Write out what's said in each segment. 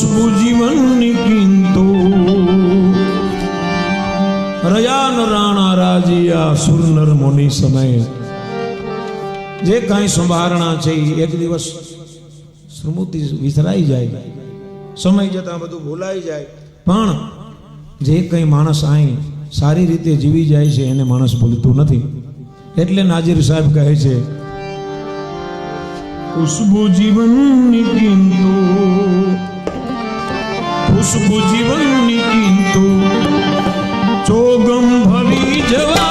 ખુશ્બુ જીવનની કિંતુ. રયાન રાણા રાજીયા સુરનર મુનિ સમય. જે કાંઈ સંભારણા છે એક દિવસ સ્મૃતિ વિસરાઈ જાય. સમય જતા બધું ભૂલાઈ જાય. પણ જે કંઈ માણસ અહીં સારી રીતે જીવી જાય છે એને માણસ ભૂલતું નથી. એટલે નાજીર સાહેબ કહે છે ખુશ્બુ જીવન કિંતુ. ખુશ્બુ જીવનની કિંતુ ચોગમ ભરી જવાના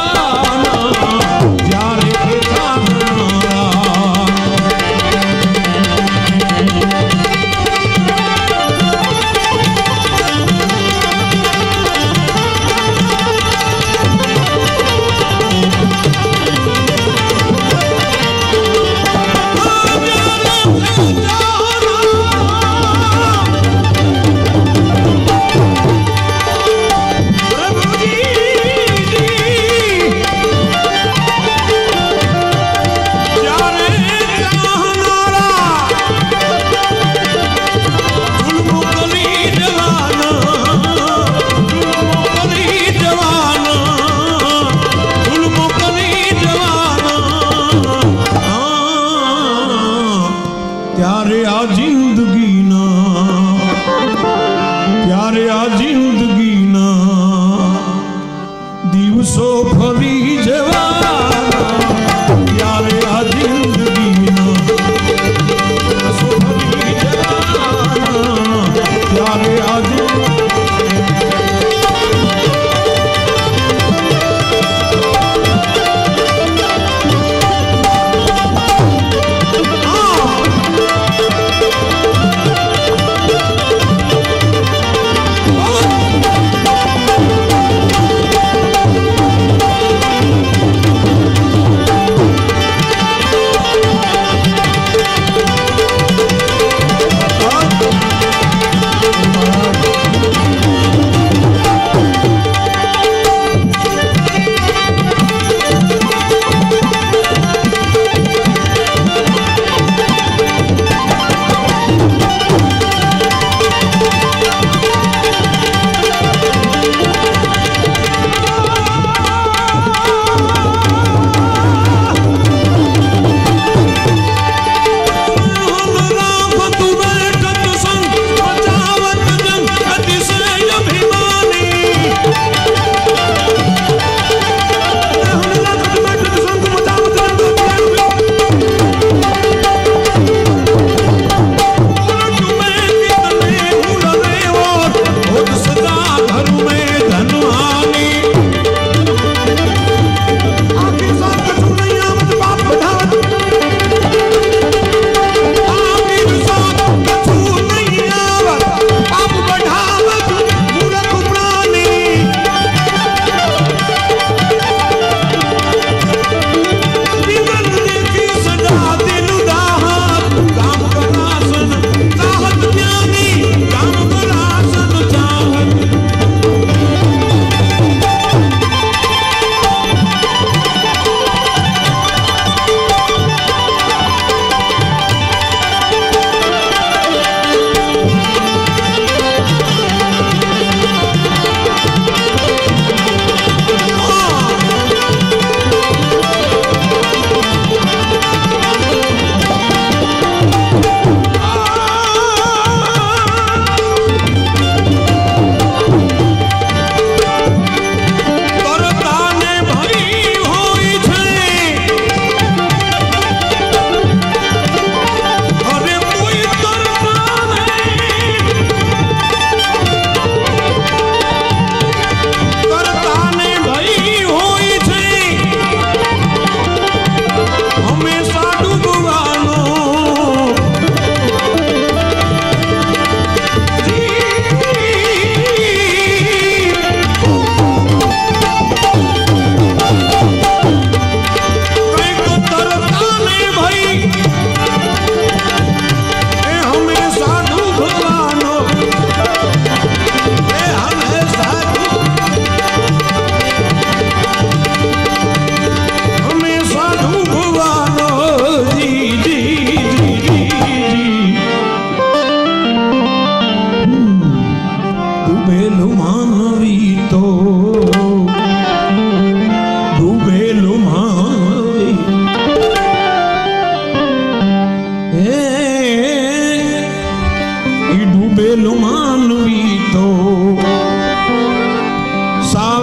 be.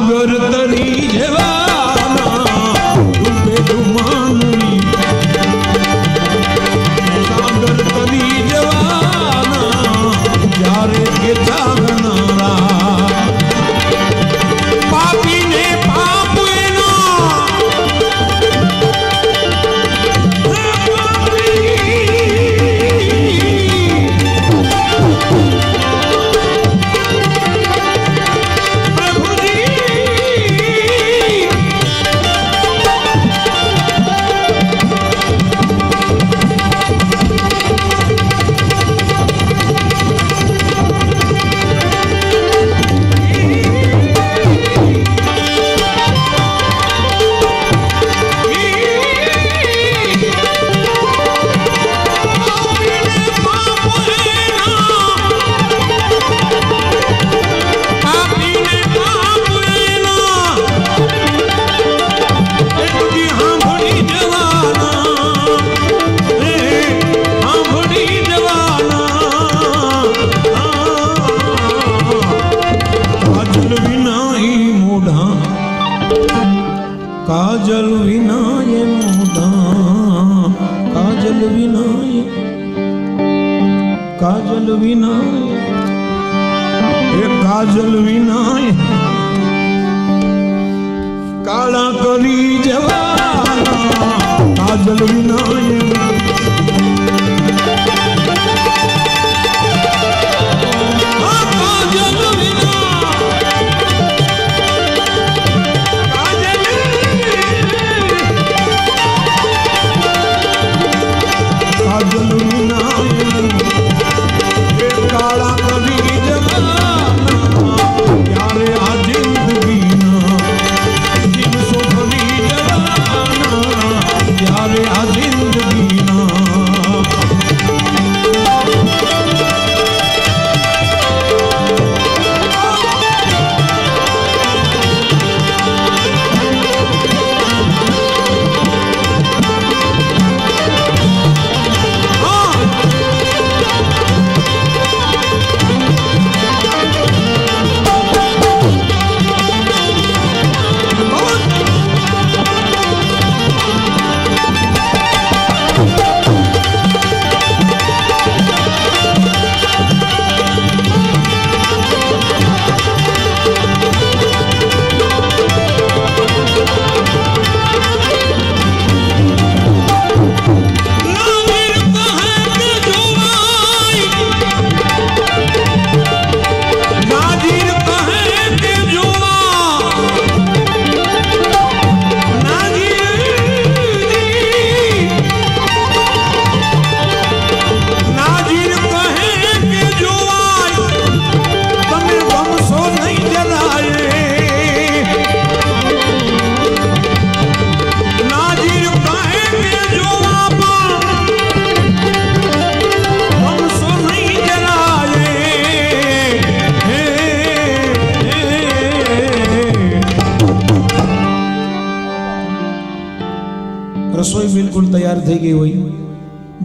ડુંગર તરી જેવાના. ડુંબે ડુમાનું કાજલ વિનાય મોઢા કાજલ વિનાય કાજલ વિનાય એ કાજલ વિનાય કાળા કરી જવાના કાજલ વિનાય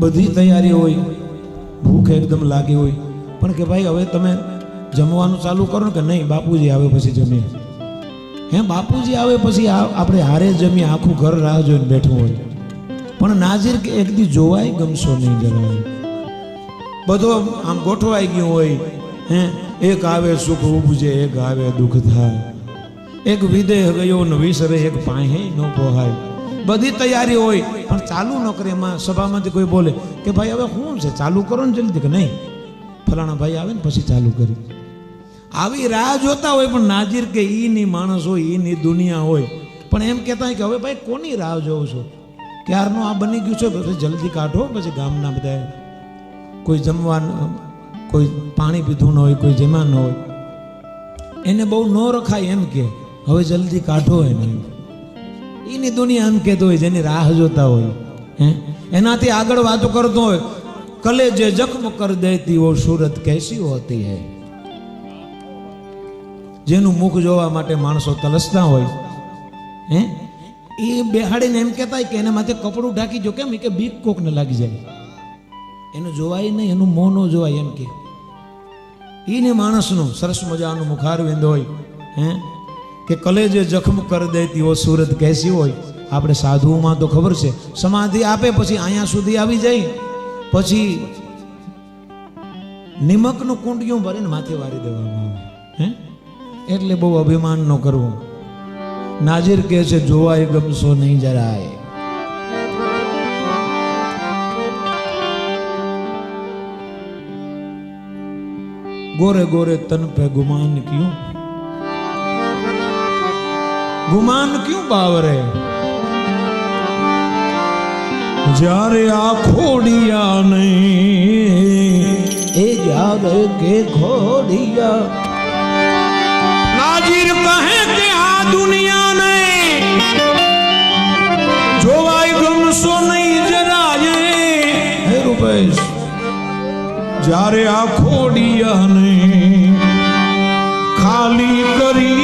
બધી તૈયારી હોય, ભૂખ એકદમ લાગી હોય. પણ કે ભાઈ, હવે તમે જમવાનું ચાલુ કરો ને કે નહીં? બાપુજી આવે પછી જમીએ. હે, બાપુજી આવે પછી આ- આપણે હારે જમીએ, આખું ઘર રાહ જોઈને બેઠું હોય. પણ નાજીર કે એક દી જોવાય ગમશો નહીં જરાય. બધો આમ ગોઠવાઈ ગયું હોય. હે, એક આવે સુખ ઉપજે, એક આવે દુઃખ થાય. એક વિદેહ ગયો ને વિસરે એક પાહે ન પોહાય. બધી તૈયારી હોય. પણ ચાલુ ન કરે, એમાં સભામાંથી કોઈ બોલે કે ભાઈ હવે શું છે? ચાલુ કરો ને જલ્દી. કે નહીં? ફલાણા ભાઈ આવે ને પછી ચાલુ કરી. આવી રાહ જોતા હોય, પણ નાજીર કે ઈની માણસ હોય ઈની દુનિયા હોય. પણ એમ કહેતા હોય કે હવે ભાઈ કોની રાહ જોઉં છો? ક્યારનું આ બની ગયું છે? પછી જલ્દી કાઢો, પછી ગામના બધા કોઈ જમવાનું, કોઈ પાણી પીધું ન હોય, કોઈ જમા ન હોય. એને બહુ ન રખાય એમ કે, હવે જલ્દી કાઢો એને. એની દુનિયા એમ કહેતો હોય જેની રાહ જોતા હોય, હે? એનાથી આગળ વાતો કરતો હોય કલે જે જખમ કર દેતી વો સુરત કેસી હોતી હૈ. જેનું મુખ જોવા માટે માણસો તલસતા હોય, હે? એ બેહાડીને એમ કહેતા કે એના માથે કપડું ઢાંકી જો કેમ? કે બીક કોકને લાગી જાય. એનું જોવાય નહીં, એનું મોં ન જોવાય એમ કે. એને માણસનું સરસ મજાનું મુખારવિંદ હોય, હે? કે કલેજે જખમ કરી દે તેવો સુરત કહેસી હોય? આપણે સાધુઓમાં તો ખબર છે. સમાધિ આપે પછી અહીંયા સુધી આવી જાય. પછી નિમકનું કુંડિયું ભરીને માથે વારી દેવામાં આવે. હે? એટલે બહુ અભિમાન ન કરવું. નાજીર કહે છે, જોવાય ગમશો નહીં જરાય. ગોરે ગોરે તન પે ગુમાન ક્યું? गुमान क्यों बावरे जारे आखोड़िया नहीं। के खोड़िया नाजिर कहे के आ दुनिया नहीं जो आई गम सो नहीं जरा ये। रुपेश जारे आखोड़िया नहीं। खाली करी